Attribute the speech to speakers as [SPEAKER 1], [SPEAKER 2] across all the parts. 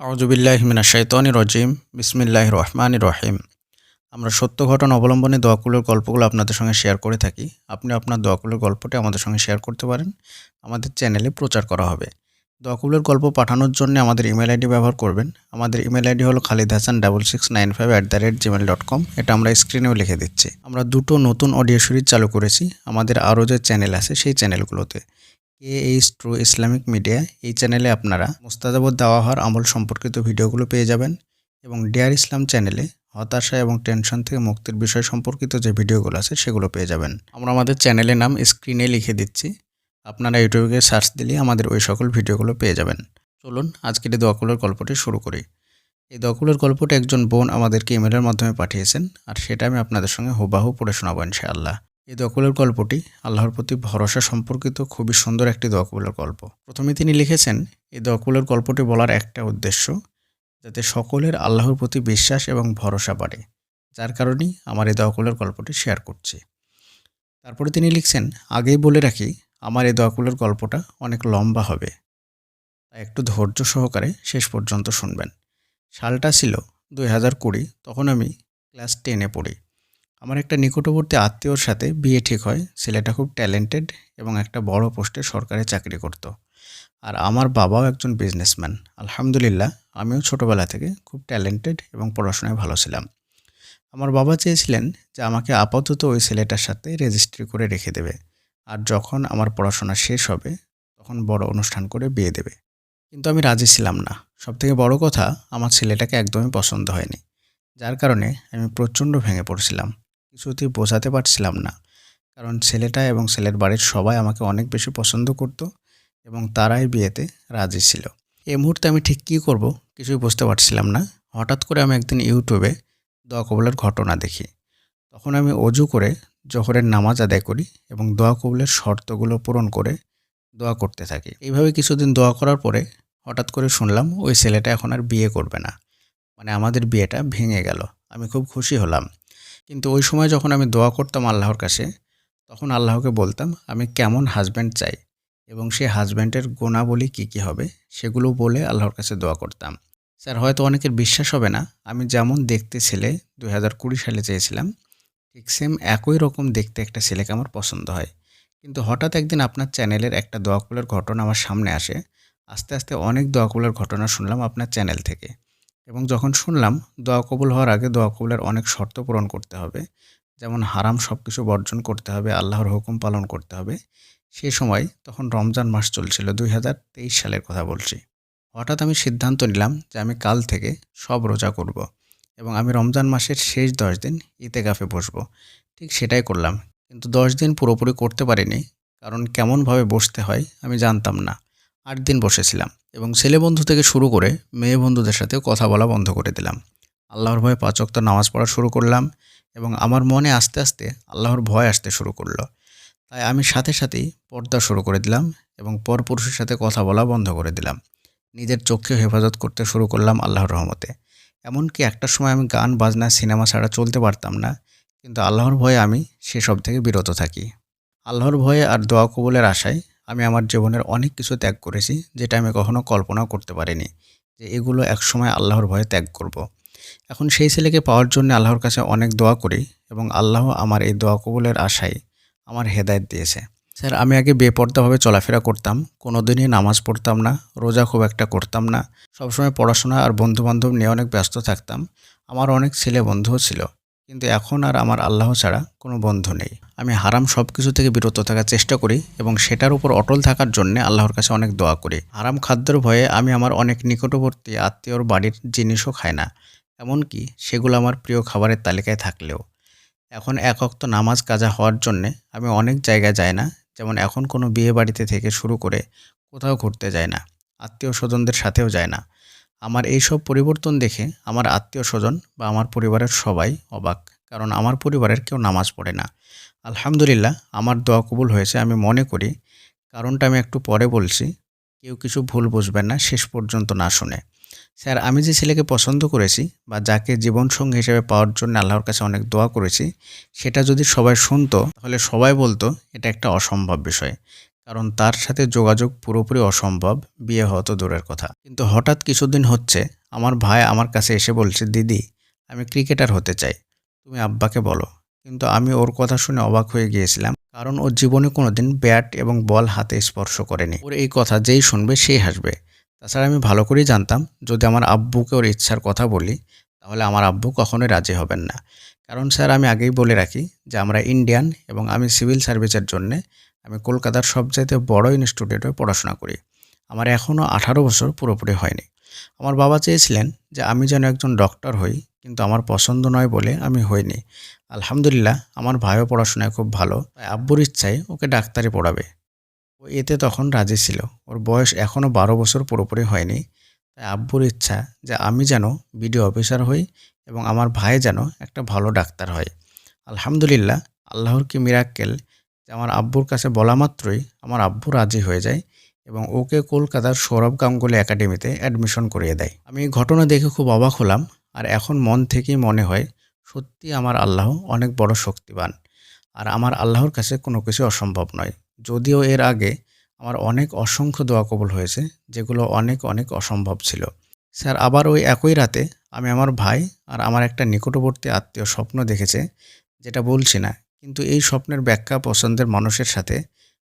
[SPEAKER 1] আউজুবিল্লাহ মিনা রজিম। বিসমিল্লাহ রহমান রহিম। আমরা সত্য ঘটনা অবলম্বনে দোয়াকুলের গল্পগুলো আপনাদের সঙ্গে শেয়ার করে থাকি। আপনি আপনার দোয়াকুলের গল্পটি আমাদের সঙ্গে শেয়ার করতে পারেন। আমাদের চ্যানেলে প্রচার করা হবে। দোয়াকুলের গল্প পাঠানোর জন্য আমাদের ইমেল আইডি ব্যবহার করবেন। আমাদের ইমেল আইডি হলো Khalid Hasan double six nine five at the rate Gmail dot com. এটা আমরা স্ক্রিনেও লিখে দিচ্ছি। আমরা দুটো নতুন অডিও সিরিজ চালু করেছি। আমাদের আরও যে চ্যানেল আছে, সেই চ্যানেলগুলোতে। K H true Islamic media, এই চ্যানেলে আপনারা মুস্তাজাবত দেওয়া হওয়ার আমল সম্পর্কিত ভিডিওগুলো পেয়ে যাবেন এবং ডিয়ার ইসলাম চ্যানেলে হতাশা এবং টেনশন থেকে মুক্তির বিষয় সম্পর্কিত যে ভিডিওগুলো আছে সেগুলো পেয়ে যাবেন। আমরা আমাদের চ্যানেলের নাম স্ক্রিনে লিখে দিচ্ছি। আপনারা ইউটিউবে সার্চ দিলে আমাদের ওই সকল ভিডিওগুলো পেয়ে যাবেন। চলুন আজকের এই দোয়াকুলের গল্পটি শুরু করি। এই দোয়াকুলের গল্পটি একজন বোন আমাদেরকে ইমেলের মাধ্যমে পাঠিয়েছেন, আর সেটা আমি আপনাদের সঙ্গে হুবাহু পড়ে শোনাবো ইনশাআল্লাহ। এই দোয়াকুলের গল্পটি আল্লাহর প্রতি ভরসা সম্পর্কিত খুবই সুন্দর একটি দোয়াকুলের গল্প। প্রথমে তিনি লিখেছেন, এই দোয়াকুলের গল্পটি বলার একটা উদ্দেশ্য, যাতে সকলের আল্লাহর প্রতি বিশ্বাস এবং ভরসা বাড়ে। যার কারণেই আমার এই দোয়াকুলের গল্পটি শেয়ার করছি। তারপরে তিনি লিখছেন, আগেই বলে রাখি, আমার এই দোয়াকুলের গল্পটা অনেক লম্বা হবে। তাই একটু ধৈর্য সহকারে শেষ পর্যন্ত শুনবেন। সালটা ছিল দুই হাজার কুড়ি, তখন আমি ক্লাস টেনে পড়ি। আমার একটা নিকটবর্তী আত্মীয়র সাথে বিয়ে ঠিক হয়। ছেলেটা খুব ট্যালেন্টেড এবং একটা বড় পোস্টে সরকারি চাকরি করত। আর আমার বাবাও একজন বিজনেসম্যান আলহামদুলিল্লাহ, আমিও ছোটোবেলা থেকে খুব ট্যালেন্টেড এবং পড়াশোনায় ভালো ছিলাম। আমার বাবা চেয়েছিলেন যে আমাকে আপাতত ওই ছেলেটার সাথে রেজিস্ট্রি করে রেখে দেবে। আর যখন আমার পড়াশোনা শেষ হবে, তখন বড় অনুষ্ঠান করে বিয়ে দেবে। কিন্তু আমি রাজি ছিলাম না। সবথেকে বড় কথা, আমার ছেলেটাকে একদমই পছন্দ হয়নি। যার কারণে আমি প্রচণ্ড ভেঙে পড়ছিলাম। কিছুতেই বোঝাতে পারছিলাম না। কারণ ছেলেটা এবং ছেলের বাড়ির সবাই আমাকে অনেক বেশি পছন্দ করত এবং তারাই বিয়েতে রাজি ছিল। এই মুহূর্তে আমি ঠিক কী করব কিছুই বুঝতে পারছিলাম না। হঠাৎ করে আমি একদিন ইউটিউবে দোয়া কবলের ঘটনা দেখি। তখন আমি অজু করে জহরের নামাজ আদায় করি এবং দোয়া কবলের শর্তগুলো পূরণ করে দোয়া করতে থাকি। এইভাবে কিছুদিন দোয়া করার পরে হঠাৎ করে শুনলাম, ওই ছেলেটা এখন আর বিয়ে করবে না। মানে আমাদের বিয়েটা ভেঙে গেল। আমি খুব খুশি হলাম। কিন্তু ওই সময় যখন আমি দোয়া করতাম আল্লাহর কাছে, তখন আল্লাহকে বলতাম, আমি কেমন হাজব্যান্ড চাই? এবং সেই হাজব্যান্ডের গুণাবলী কী কী হবে, সেগুলো বলে আল্লাহর কাছে দোয়া করতাম। স্যার, হয়তো অনেকের বিশ্বাস হবে না, আমি যেমন দেখতে ছেলে, দুই হাজার কুড়ি সালে চেয়েছিলাম, ঠিক সেম একই রকম দেখতে একটা ছেলেকে আমার পছন্দ হয়। কিন্তু হঠাৎ একদিন আপনার চ্যানেলের একটা দোয়াকুলের ঘটনা আমার সামনে আসে, আস্তে আস্তে অনেক দোয়াকুলের ঘটনা শুনলাম আপনার চ্যানেল থেকে। এবং যখন শুনলাম, দোয়া কবুল হওয়ার আগে দোয়া কবুলের অনেক শর্ত পূরণ করতে হবে। যেমন হারাম সব কিছু বর্জন করতে হবে, আল্লাহর হুকুম পালন করতে হবে। সেই সময় তখন রমজান মাস চলছিল, দুই হাজার তেইশ সালের কথা বলছি। হঠাৎ আমি সিদ্ধান্ত নিলাম যে আমি কাল থেকে সব রোজা করব। এবং আমি রমজান মাসের শেষ দশ দিন ইতেগাফে বসবো। ঠিক সেটাই করলাম, কিন্তু দশ দিন পুরোপুরি করতে পারিনি, কারণ কেমনভাবে বসতে হয় আমি জানতাম না। আট দিন বসেছিলাম এবং ছেলে বন্ধু থেকে শুরু করে মেয়ে বন্ধুদের সাথেও কথা বলা বন্ধ করে দিলাম। আল্লাহর ভয়ে পাঁচক্ত নামাজ পড়া শুরু করলাম এবং আমার মনে আস্তে আস্তে আল্লাহর ভয় আসতে শুরু করল। তাই আমি সাথে সাথেই পর্দা শুরু করে দিলাম এবং পরপুরুষের সাথে কথা বলা বন্ধ করে দিলাম। নিজের চোখকে হেফাজত করতে শুরু করলাম আল্লাহর রহমতে। এমনকি একটা সময় আমি গান, বাজনা, সিনেমা ছাড়া চলতে পারতাম না, কিন্তু আল্লাহর ভয়ে আমি সেসব থেকে বিরত থাকি। আল্লাহর ভয়ে আর দোয়া কবুলের আশায় আমার জীবনের অনেক কিছু ত্যাগ করেছি, যেটা আমি কখনো কল্পনাও করতে পারিনি যে এগুলো একসময় আল্লাহর ভয়ে ত্যাগ করব। এখন সেই ছেলেকে পাওয়ার জন্য আল্লাহর কাছে অনেক দোয়া করি এবং আল্লাহ আমার এই দোয়া কবুলের আশায় আমার হেদায়ত দিয়েছে স্যার, আমি আগে বেপর্দাভাবে চলাফেরা করতাম কোনো দিনই নামাজ পড়তাম না, রোজা খুব একটা করতাম না, সবসময় পড়াশোনা আর বন্ধুবান্ধব নিয়ে অনেক ব্যস্ত থাকতাম, আমার অনেক ছেলে বন্ধুও ছিল কিন্তু এখন আর আমার আল্লাহ ছাড়া কোনো বন্ধু নেই। আমি হারাম সব কিছু থেকে বিরত থাকার চেষ্টা করি এবং সেটার উপর অটল থাকার জন্য আল্লাহর কাছে অনেক দোয়া করি। হারাম খাদ্যের ভয়ে আমি আমার অনেক নিকটবর্তী আত্মীয়র বাড়ির জিনিসও খাই না, এমনকি সেগুলো আমার প্রিয় খাবারের তালিকায় থাকলেও। এখন এক অক্ত নামাজ কাজা হওয়ার জন্যে আমি অনেক জায়গায় যাই না, যেমন এখন কোনো বিয়ে বাড়িতে থেকে শুরু করে কোথাও ঘুরতে যায় না, আত্মীয় স্বজনদের সাথেও যায় না। আমার এই সব পরিবর্তন দেখে আমার আত্মীয় স্বজন বা আমার পরিবারের সবাই অবাক, কারণ আমার পরিবারের কেউ নামাজ পড়ে না। আলহামদুলিল্লাহ, আমার দোয়া কবুল হয়েছে, আমি মনে করি কারণটা আমি একটু পরে বলছি, কেউ কিছু ভুল বুঝবেন না, শেষ পর্যন্ত না শুনে। স্যার, আমি যে ছেলেকে পছন্দ করেছি বা যাকে জীবনসঙ্গী হিসেবে পাওয়ার জন্য আল্লাহর কাছে অনেক দোয়া করেছি, সেটা যদি সবাই শুনতো, তাহলে সবাই বলতো, এটা একটা অসম্ভব বিষয়। কারণ তার সাথে যোগাযোগ পুরোপুরি অসম্ভব, বিয়ে হওয়া তো দূরের কথা। কিন্তু হঠাৎ কিছুদিন হচ্ছে, আমার ভাই আমার কাছে এসে বলছে, দিদি, আমি ক্রিকেটার হতে চাই। তুমি আব্বাকে বলো। কিন্তু আমি ওর কথা শুনে অবাক হয়ে গিয়েছিলাম, কারণ ওর জীবনে কোনোদিন ব্যাট এবং বল হাতে স্পর্শ করেনি। ওর এই কথা যেই শুনবে সেই হাসবে। তাছাড়া আমি ভালো করেই জানতাম, যদি আমার আব্বুকে ওর ইচ্ছার কথা বলি, তাহলে আমার আব্বু কখনোই রাজি হবেন না। কারণ স্যার, আমি আগেই বলে রাখি যে আমরা ইন্ডিয়ান এবং আমি সিভিল সার্ভিসের জন্যে আমি কলকাতার সবচাইতে বড় ইনস্টিটিউটে পড়াশোনা করি। আমার এখনও আঠারো বছর পুরোপুরি হয়নি। আমার বাবা চেয়েছিলেন যে আমি যেন একজন ডক্টর হই, কিন্তু আমার পছন্দ নয় বলে আমি হইনি। আলহামদুলিল্লাহ, আমার ভাইও পড়াশোনায় খুব ভালো। তাই আব্বুর ইচ্ছায় ওকে ডাক্তারি পড়াবে। ও এতে তখন রাজি ছিল। ওর বয়স এখনও বারো বছর পুরোপুরি হয়নি। তাই আব্বুর ইচ্ছা যে আমি যেন বিডিও অফিসার হই এবং আমার ভাই যেন একটা ভালো ডাক্তার হয়। আলহামদুলিল্লাহ, আল্লাহর কি মিরাক্কেল আমার আব্বুর কাছে বলা মাত্রই আমার আব্বু রাজি হয়ে যায় এবং ওকে কলকাতার সৌরভ গাঙ্গুলি একাডেমিতে অ্যাডমিশন করিয়ে দেয়। আমি ঘটনা দেখে খুব অবাক হলাম আর এখন মন থেকেই মনে হয় সত্যি আমার আল্লাহ অনেক বড় শক্তিবান আর আমার আল্লাহর কাছে কোনো কিছু অসম্ভব নয়। যদিও এর আগে আমার অনেক অসংখ্য দোয়া কবুল হয়েছে যেগুলো অনেক অনেক অসম্ভব ছিল। স্যার, আবার ওই একই রাতে আমি আমার ভাই আর আমার একটা নিকটবর্তী আত্মীয় স্বপ্ন দেখেছে যেটা বলছি না কিন্তু এই স্বপ্নের ব্যাখ্যা পছন্দের মানুষের সাথে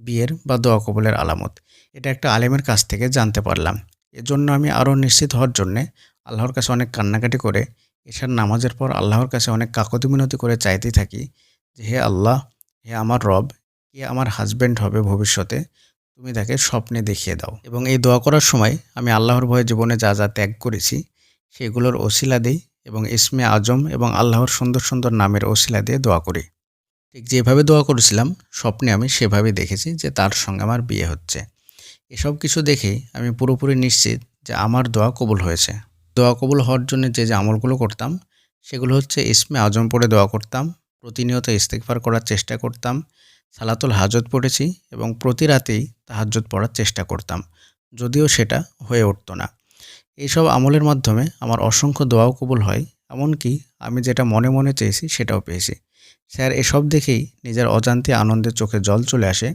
[SPEAKER 1] বিয়ের বা দোয়া কবুলের আলামত। এটা একটা আলেমের কাছ থেকে জানতে পারলাম। এজন্য আমি আরও নিশ্চিত হওয়ার জন্যে আল্লাহর কাছে অনেক কান্নাকাটি করে, এশার নামাজের পর আল্লাহর কাছে অনেক কাকতি মিনতি করে চাইতেই থাকি যে, হে আল্লাহ, হে আমার রব, কে আমার হাজব্যান্ড হবে ভবিষ্যতে, তুমি তাকে স্বপ্নে দেখিয়ে দাও। এবং এই দোয়া করার সময় আমি আল্লাহর ভয়ে জীবনে যা যা ত্যাগ করেছি, সেগুলোর ওসিলা দিই এবং ইসমে আজম এবং আল্লাহর সুন্দর সুন্দর নামের ওসিলা দিয়ে দোয়া করি। ঠিক যেভাবে দোয়া করেছিলাম, স্বপ্নে আমি সেভাবে দেখেছি যে তার সঙ্গে আমার বিয়ে হচ্ছে। এসব কিছু দেখেই আমি পুরোপুরি নিশ্চিত যে আমার দোয়া কবুল হয়েছে। দোয়া কবুল হওয়ার জন্য যে যে আমলগুলো করতাম, সেগুলো হচ্ছে ইসমে আজম পড়ে দোয়া করতাম, প্রতিনিয়ত ইস্তেকফার করার চেষ্টা করতাম, সালাতুল হাজত পড়েছি এবং প্রতি রাতেই তাহাজ্জত পড়ার চেষ্টা করতাম। যদিও সেটা হয়ে উঠতো না। এইসব আমলের মাধ্যমে আমার অসংখ্য দোয়াও কবুল হয়, এমনকি আমি যেটা মনে মনে চেয়েছি সেটাও পেয়েছি। স্যার, এসব দেখেই নিজের অজান্তে আনন্দে চোখে জল চলে আসে।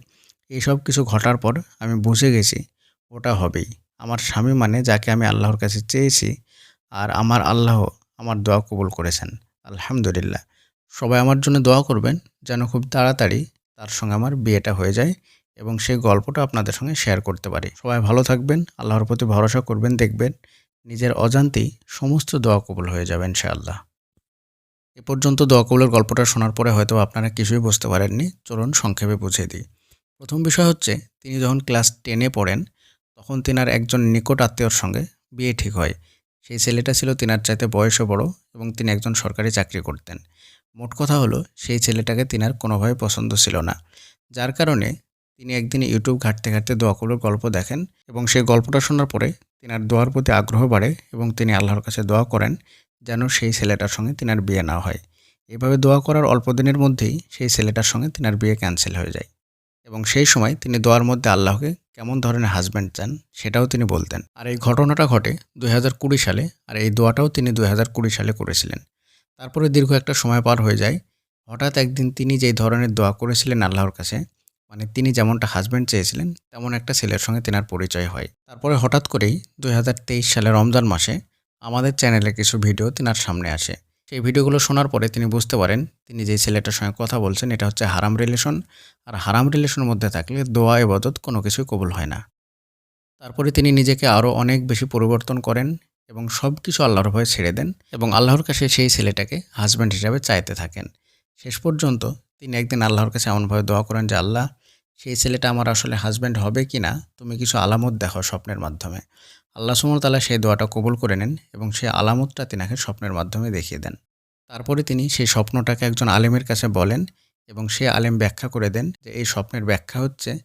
[SPEAKER 1] এইসব কিছু ঘটার পর আমি বুঝে গেছি, ওটা হবেই। আমার স্বামী মানে যাকে আমি আল্লাহর কাছে চেয়েছি আর আমার আল্লাহ আমার দোয়া কবুল করেছেন। আলহামদুলিল্লাহ। সবাই আমার জন্য দোয়া করবেন যেন খুব তাড়াতাড়ি তার সঙ্গে আমার বিয়েটা হয়ে যায় এবং সেই গল্পটা আপনাদের সঙ্গে শেয়ার করতে পারি। সবাই ভালো থাকবেন, আল্লাহর প্রতি ভরসা করবেন, দেখবেন, নিজের অজান্তেই সমস্ত দোয়া কবুল হয়ে যাবে ইনশাআল্লাহ। এ পর্যন্ত দোয়া কবুলের গল্পটা শোনার পরে হয়তো আপনারা কিছুই বুঝতে পারেননি। চলুন সংক্ষেপে বুঝিয়ে দিই। প্রথম বিষয় হচ্ছে, তিনি যখন ক্লাস টেনে পড়েন, তখন তিনার একজন নিকট আত্মীয়র সঙ্গে বিয়ে ঠিক হয়। সেই ছেলেটা ছিল তিনার চাইতে বয়সও বড় এবং তিনি একজন সরকারি চাকরি করতেন। মোট কথা হলো, সেই ছেলেটাকে তিনার কোনোভাবে পছন্দ ছিল না। যার কারণে তিনি একদিন ইউটিউব ঘাটতে ঘাটতে দোয়া কবুলের গল্প দেখেন এবং সেই গল্পটা শোনার পরে তিনার দোয়ার প্রতি আগ্রহ বাড়ে এবং তিনি আল্লাহর কাছে দোয়া করেন যেন সেই ছেলেটার সঙ্গে তিনার বিয়ে না হয়। এভাবে দোয়া করার অল্প দিনের মধ্যেই সেই ছেলেটার সঙ্গে তিনার বিয়ে ক্যান্সেল হয়ে যায় এবং সেই সময় তিনি দোয়ার মধ্যে আল্লাহকে কেমন ধরনের হাজব্যান্ড চান সেটাও তিনি বলতেন। আর এই ঘটনাটা ঘটে দুই হাজার কুড়ি সালে আর এই দোয়াটাও তিনি দুই হাজার কুড়ি সালে করেছিলেন। তারপরে দীর্ঘ একটা সময় পার হয়ে যায়। হঠাৎ একদিন তিনি যেই ধরনের দোয়া করেছিলেন আল্লাহর কাছে মানে তিনি যেমনটা হাজব্যান্ড চেয়েছিলেন, তেমন একটা ছেলের সঙ্গে তেনার পরিচয় হয়। তারপরে হঠাৎ করেই দুই সালে রমজান মাসে আমাদের চ্যানেলে কিছু ভিডিও তেনার সামনে আসে। সেই ভিডিওগুলো শোনার পরে তিনি বুঝতে পারেন, তিনি যে ছেলেটার সঙ্গে কথা বলছেন, এটা হচ্ছে হারাম রিলেশন। আর হারাম রিলেশনের মধ্যে থাকলে দোয়া এবাদত কোনো কিছুই কবুল হয় না। তারপরে তিনি নিজেকে আরও অনেক বেশি পরিবর্তন করেন এবং সব কিছু আল্লাহর ভয়ে ছেড়ে দেন এবং আল্লাহর কাছে সেই ছেলেটাকে হাজব্যান্ড হিসাবে চাইতে থাকেন। শেষ পর্যন্ত তিনি একদিন আল্লাহর কাছে এমনভাবে দোয়া করেন যে, আল্লাহ সেই ছেলেটা আমার আসলে হাজব্যান্ড হবে কি না তুমি কিছু আলামত দেখো স্বপ্নের মাধ্যমে। আল্লাহ সুমতাল্লাহ সেই দোয়াটা কবুল করে নেন এবং সেই আলামতটা তিনাকে স্বপ্নের মাধ্যমে দেখিয়ে দেন। তারপরে তিনি সেই স্বপ্নটাকে একজন আলেমের কাছে বলেন এবং সে আলেম ব্যাখ্যা করে দেন যে এই স্বপ্নের ব্যাখ্যা হচ্ছে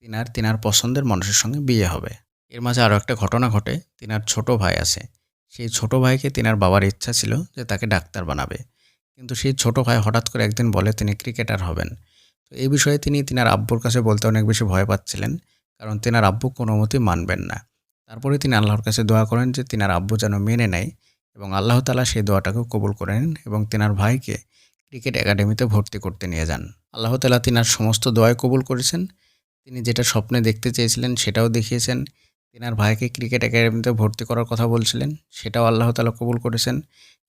[SPEAKER 1] তিনার তিনার পছন্দের মানুষের সঙ্গে বিয়ে হবে। এর মাঝে আরও একটা ঘটনা ঘটে, তিনার ছোট ভাই আছে। সেই ছোট ভাইকে তিনার বাবার ইচ্ছা ছিল যে তাকে ডাক্তার বানাবে। কিন্তু সেই ছোট ভাই হঠাৎ করে একদিন বলে তিনি ক্রিকেটার হবেন। এই বিষয়ে তিনি তিনার আব্বুর কাছে বলতে অনেক বেশি ভয় পাচ্ছিলেন, কারণ তিনার আব্বু কোনো মতেই মানবেন না। তারপরে তিনি আল্লাহর কাছে দোয়া করেন যে তিনার আব্বু যেন মেনে নেয় এবং আল্লাহ তালা সেই দোয়াটাকেও কবুল করে নেন এবং তিনার ভাইকে ক্রিকেট একাডেমিতে ভর্তি করতে নিয়ে যান। আল্লাহ তালা তিনার সমস্ত দোয়াই কবুল করেছেন। তিনি যেটা স্বপ্নে দেখতে চেয়েছিলেন সেটাও দেখিয়েছেন। তিনার ভাইকে ক্রিকেট একাডেমিতে ভর্তি করার কথা বলছিলেন, সেটাও আল্লাহ তালা কবুল করেছেন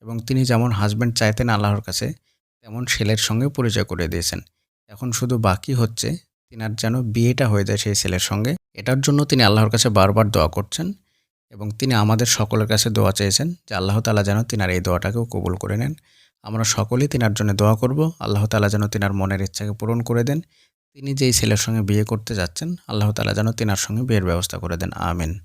[SPEAKER 1] এবং তিনি যেমন হাজব্যান্ড চাইতেন আল্লাহর কাছে, তেমন ছেলের সঙ্গে পরিচয় করে দিয়েছেন। এখন শুধু বাকি হচ্ছে তিনার যেন বিয়েটা হয়ে যায় সেই ছেলের সঙ্গে। এটার জন্য তিনি আল্লাহর কাছে বারবার দোয়া করছেন এবং তিনি আমাদের সকলের কাছে দোয়া চেয়েছেন যে আল্লাহ তালা যেন তিনার এই দোয়াটাকেও কবুল করে নেন। আমরা সকলেই তিনার জন্য দোয়া করব। আল্লাহ তালা যেন তিনার মনের ইচ্ছাকে পূরণ করে দেন। তিনি যেই ছেলের সঙ্গে বিয়ে করতে যাচ্ছেন, আল্লাহ তালা যেন তিনার সঙ্গে বিয়ের ব্যবস্থা করে দেন। আমিন।